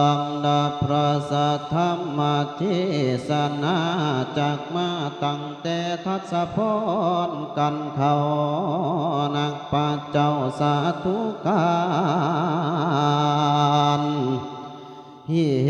ลำดับพระสัทธรรมเทศนาจากมาตั้งแต่ทัศพรกันเขานักปัจเจ้าสาธุการฮิเฮ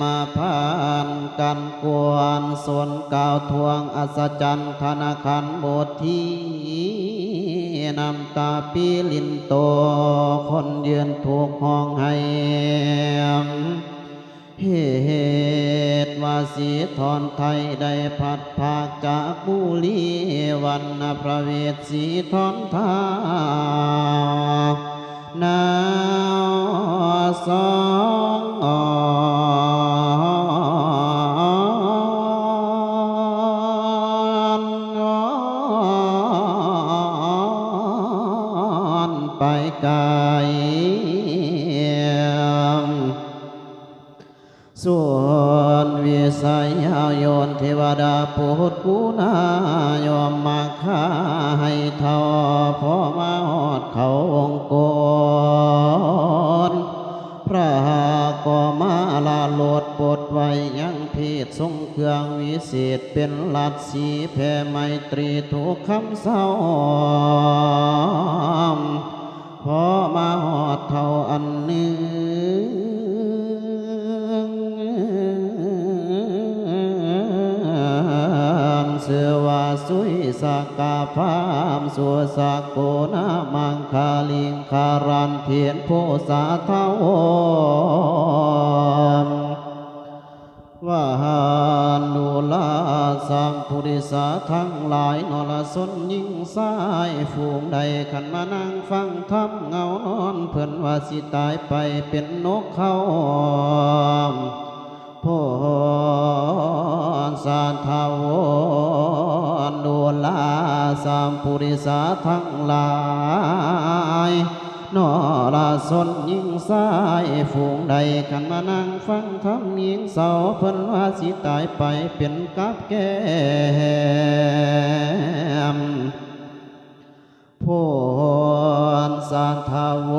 มาพานกันกวนส่วนกล่าวทวงอัศจรรย์ธนาคารบสถ์ที่ น้ำตาปีลินโต คนเยืนถูกห้องให้เหตุว่าสีทอนไทยได้พัดภาคจากบุรีวันนพระเวทสีทอนทานาวสอง ไปไกลส่วนวิสัยยาวโยนเทวดาปุตกุณายอมมาค่าให้เท่าพอมาหอดเขาองค์กรพระก็มาลาโลดปดไว้ยังพีดทรงเครื่องวิเศษเป็นลัดสีแผ่ไมตรีทุกคำเศร้า พอมาหอดเท่าอันหนึ่งเสือว่าสุยสักกาพามสัวสักโกนามังคาลิงคารันเทียนโพสาเทา สัมพุริสาทั้งหลายนรสนยิ่งสายฝูงใดขันมานั่งฟังธรรมเงานอนเพื่อนว่าสิตายไปเป็นนกเขาโพสาทาวนุลาสัมพุริสาทั้งหลาย นอราสนยิงสายฝูงใดกันมานั่งฟังธรรมยิงเสาเพิ่นว่าสิตายไปเป็นกับแก้มโพนสานทาว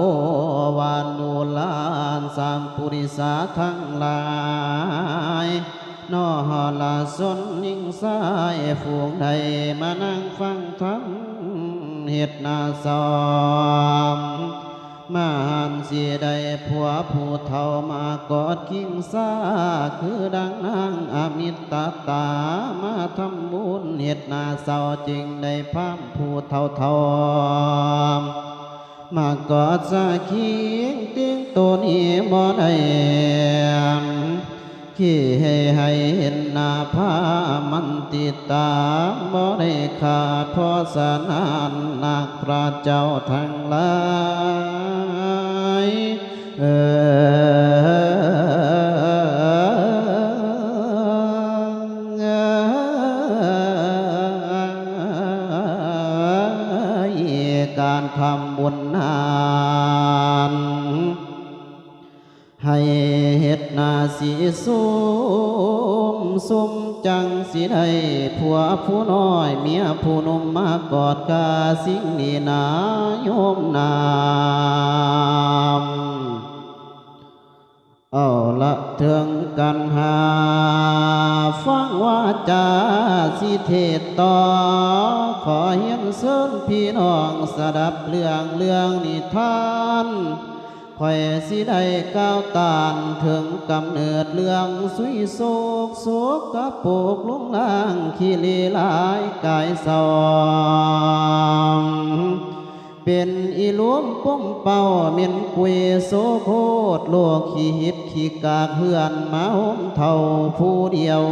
วานุลานสามปุริสาทั้งหลายนอลาสนยิงสายฝูงใดมานั่งฟังธรรม เหตุนาสอมมาหันเสียใดผัวผู้เฒ่ามากอดกิ้งซาคือดังนางอมิตาตามาทำบุญเหตุนาเศร้าจริงได้พามผู้เฒ่าเฒ่ามากอดสาคีงติ้งตัวนี้บ่ได้ ขี้ให้ให้เห็นหน้าผ้ามันติดตามบ่ได้ขาดพราะสนานนักพระเจ้าทั้งหลายเออการทำ นาสีสุมสุมจังสิได้ผัวผู้น้อย เมียผู้นุ่มมากอดกาสิ่งนี้นาโยมนามเอาละเถิงกันหา ฟังว่าจาสิเทศต่อ ขอเฮียนเสินพี่น้องสดับเรื่องเรื่องนิทาน ข่อยสิได้ก้าวตานถึงกำเนิดเรื่องสุยโศกโศกกระปกลุงล่างขี้ลีลายกายสองเป็นอีหลวมป้มเป่าเมียนกุยโซโคตโลกขี้หิดขี้กากเฮือนมาหมเท่าผู้เดียว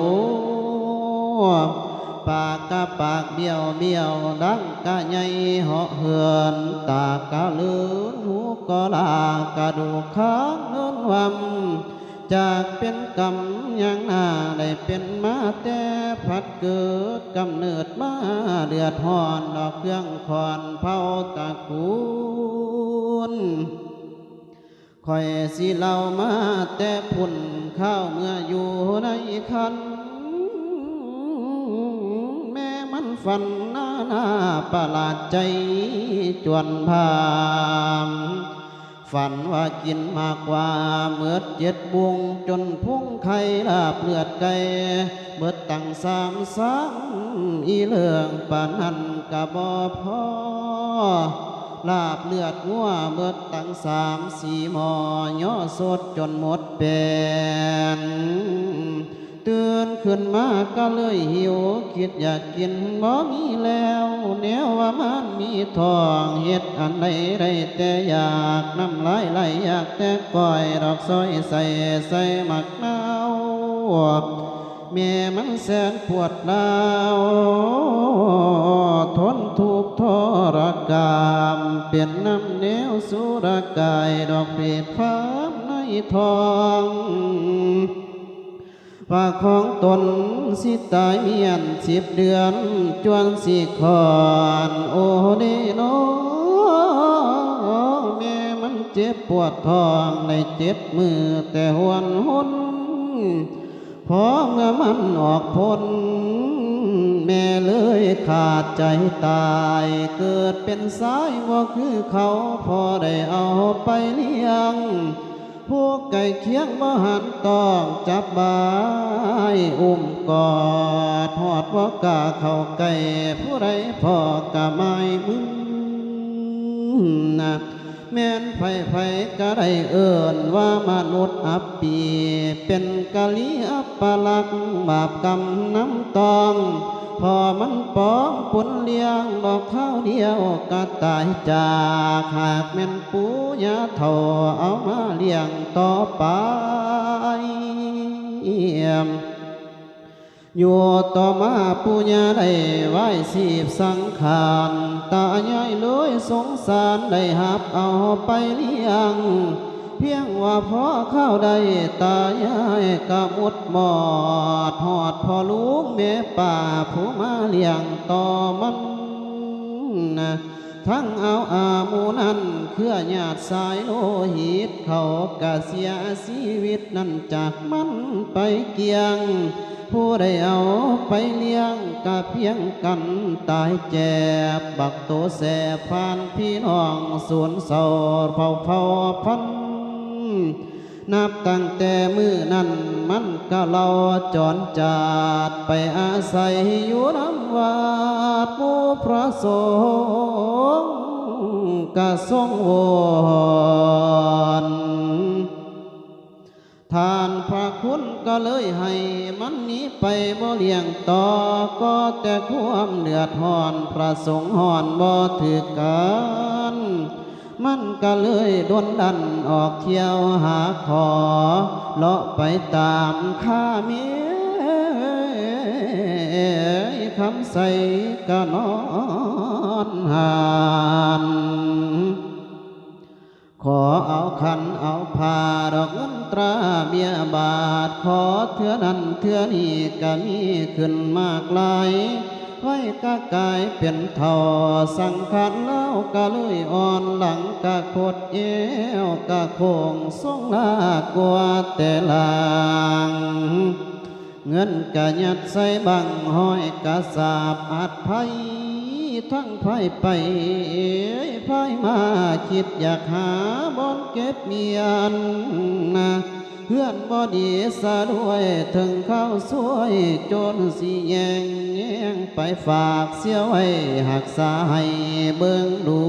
ปากกะปากเบี้ยวเบี้ยวดังกะใหญ่เหาะเหือนตากะลืนหู ก็ลากระดูกข้างเนินวำจากเป็นกรรมยังหน้าได้เป็นมาแต่พัดเกิดกำเนิดมาเดือดหอนดอกเครื่องคอนเผาตะกูลคอยสิเล่ามาแต่พุ่นข้าวเมื่ออยู่ในคัน มันนหน้าหน้าประหลาดใจจวนพามฝันว่ากินมากกว่าเมื่อเจ็ดบุงจนพุ่งไข่ลาบเลือดไก่เบิดตั้งสามสังอีเลืองปานันกะบ่พอลาบเลือดงัวเบิดตั้งสามสี่หมอย่อสดจนหมดเป็น ตื่นขึ้นมาก็เลยหิว คิดอยากกินบ่มีแล้วแนวว่ามันมีทองเฮ็ดอันใดได้แต่อยากน้ำลายไหลอยากแต่ก้อยดอกซอยใส่ใส่หมักเนาวแม่มันแสนปวดร้าวทนทุกข์ทรกามเป็นน้ำเนียวสุรกายดอกเปรตฟ้าในทอง ว่าของตนสิตายเมียนสิบเดือน จวนสิขอนโอเดโนแม่มันเจ็บปวดท้องในเจ็ดมือแต่หวนหุนพอเมื่อมันออกพ้นแม่เลยขาดใจตายเกิดเป็นสายว่าคือเขาพอได้เอาไปเลี้ยง พวกไก่เคียงบ่หันต้องจับบายอุ้มกอดหอดว่ากาเข้าไก่ผู้ใดพอกะไม่มึงนะแม่นไผไผก็ได้เอิ่นว่ามนุษย์อับปี เป็นกะลีอัปปลักษ์บาปกรรมน้ำตอง พอมันปองปุนเลี้ยงบอกเท่าเดียวก็ตายจากหากแม่นปูยาเท่าเอามาเลี้ยงต่อไปอยู่ต่อมาปุญญาได้ไหวสีบสังขารตายายเลยสงสารได้หับเอาไปเลี้ยง เพียงว่าพอเข้าได้ตายายกะมุดหมอดหอดพอลูกแม่ป่าผู้มาเลี้ยงต่อมันนะทั้งเอาอามูนั้นเครือญาติสายโลหิตเขากะเสียชีวิตนั้นจากมันไปเกียง ผู้ใดเอาไปเลี้ยงกะเพียงกันตายแจ็บบักโตแสบพานพี่น้องสวนเศร้าเผาเผาพัน นับตั้งแต่มือนั้นมันก็เราจรจาดไปอาศัยอยู่น้ำวาดหมู่พระสงฆ์กะทรงวอนทานพระคุณก็เลยให้มันนี้ไปบ่เลี้ยงต่อก็แต่ความเดือดหอนพระสงฆ์หอนบ่ถือกัน มันก็เลยดนดันออกเที่ยวหาขอเลาะไปตามข้าเมียคำใส่ก็นอนหานขอเอาขันเอาผาดอกเงินตราเบียบาท ขอเถื่อนั้นเถื่อนี้ก็มีขึ้นมากลาย ไว้ก็กลายเป็นเท่าสังขารเล่าก็เลยอ่อนหลังก็โคดเอวก็โคงทรงลากว่าแต่ลางเงินกะยัดใส่บังห้อยกะสาบอาจไผทั้งไผไปไผมาคิดอยากหาบอนเก็บเมียนนะ เพื่อนบอดีสะด้วยถึงเข้าสวยจนสิแยงแยงไปฝากเสียไว้หักษาให้เบิ่งดู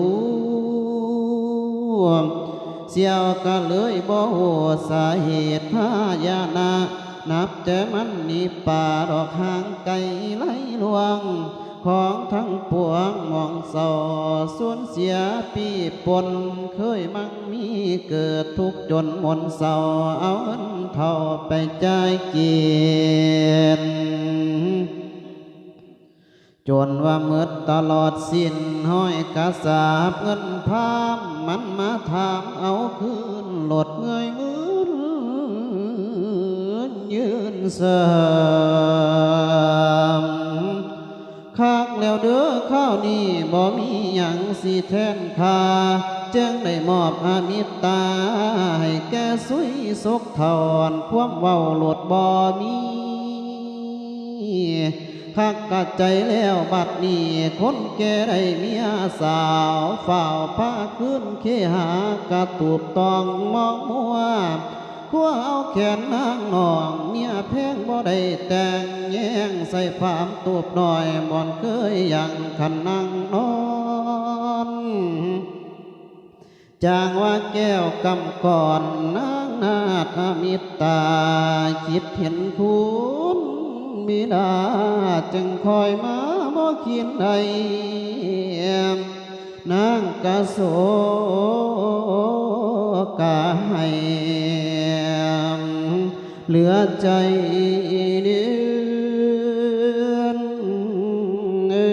เสียวก็เลยบ่ฮู้สาเหตุพายานานับแต่มันนี่ป่าดอกหางไก่ไหลลวง ของทั้งปวงมองเศร้าสูญเสียปีปนเคยมั่งมีเกิดทุกจนมนเศร้าเอาเงินเท่าไปจ่ายเกียจนว่าเมืดตลอดสิ้นห้อยกระสาบเงินพามมันมาถามเอาคืนหลดเงยมือยืนเสริม คักแล้วเด้อข้าวนี้บ่มีหยังสิแทนคาจึงได้มอบอามิตาให้แก่สุยสกทอนความเว้าหลดบ่มีคักกะใจแล้วบัดนี้คนแก่ได้เมียสาวฝ่าวพาขึ้นเคหากระตูบตองมองมัว ขัวเอาแขนนางนองเมียแพงบ่ได้แต่งแย่งใส่ฟามตูบหน่อยบ่อนเคยยังคันนั่งนอนจางว่าแก้วกำก่อนนางนาถมิตาคิดเห็นคุณมิดาจึงคอยมาบ่คิดใดนางกะโสกะให้ เหลือใจเดือนเอ้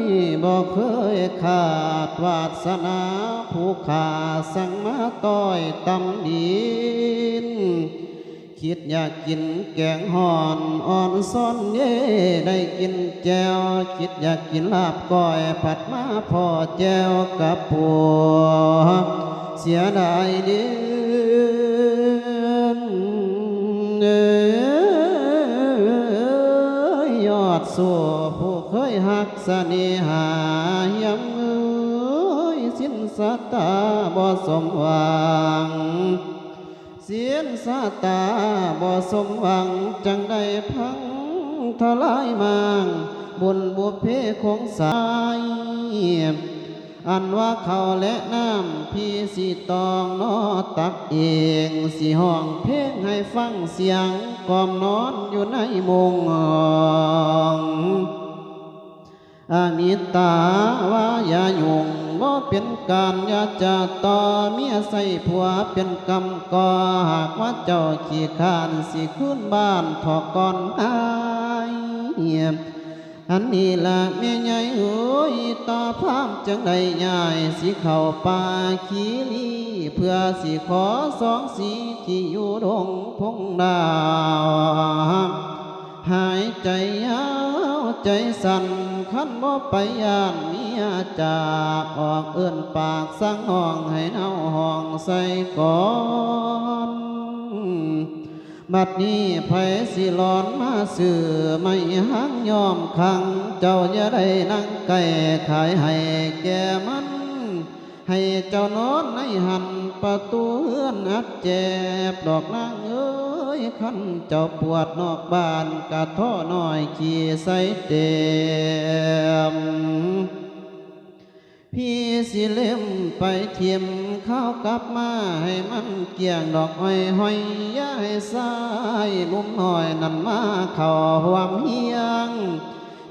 ยบ่เคยขาดวาสนาผู้ขาสั่งมาต้อยตำดินคิดอยากกินแกงห่อนอ่อนซ้อนเย่ได้กินแจวคิดอยากกินลาบก้อยผัดมาพอแจวกับปัวเสียดายเดือ อยอดสัวผู้เคยหักเสน่หายังเอ้ยสิ้นสตตาบ่สมหวัง เสียนสาตาบ่สมหวังจังได้พังทลายมางบุญบุพเพของสาย อันว่าเขาและน้ำพี่สีตองนอตักเองสีห้องเพลงให้ฟังเสียงกอมนอนอยู่ในมุงอามิตาว่าอย่ายุ่งบ่เป็นการอย่าจะต่อเมียใส่ผัวเป็นกรรมก่อหากว่าเจ้าขี้ขานสิขึ้นบ้านถอกก่อนอาย อันนี้ละแม่ใหญ่เอ้ยต่อพามจังได้ยายสิเข้าป่าขี้ลีเพื่อสิขอสองสีที่อยู่ดงพงดาว หายใจยาวใจสั่นขันบ่ไปยานเมียจากออกเอื้อนปากสั่งห้องให้เนาห้องใส่ก่อน บัดนี้ไผสิหลอนมาซื้อไม่หังยอมขัง เจ้าอย่าได้นั่งไก่ขายให้แก่มัน ให้เจ้านอนในหันประตูเฮือนอัดเจ็บดอกนางเอ้ยขันเจ้าปวดนอกบ้านกะท่อน้อยขี่ใส่เต็มพี่สิเล่มไปเทียม ข้าวกลับมาให้มันเกี่ยงดอกอ้อยห้อยย้ายสายนุ่มน้อยนั่นมาเข้าหวามเฮียง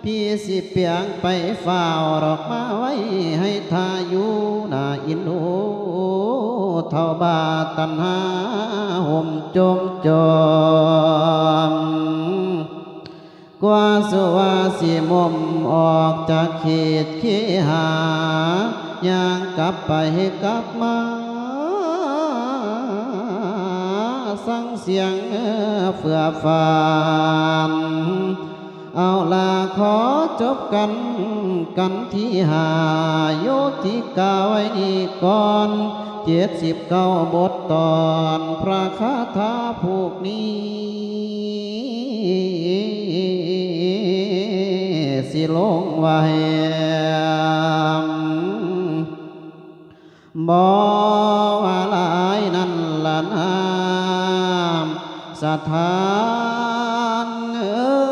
พี่สิเปียงไปฝ้าวดอกมาไว้ให้ทาอยู่นาอินโนเท่าบาตันหาห่มจมจอมกว่าสวาสิมมออกจากเขตเคหา ย่างกลับไปกลับมาสังเสียงเฟื่อฟานเอาลาขอจบกันกันที่หาโยติกาไว้นี่ก่อนเจ็ดสิบเก้าบทตอนพระคาถาผูกนี้สิลงไว้ บ่ว่าหลายนั่นละนามสถานเออ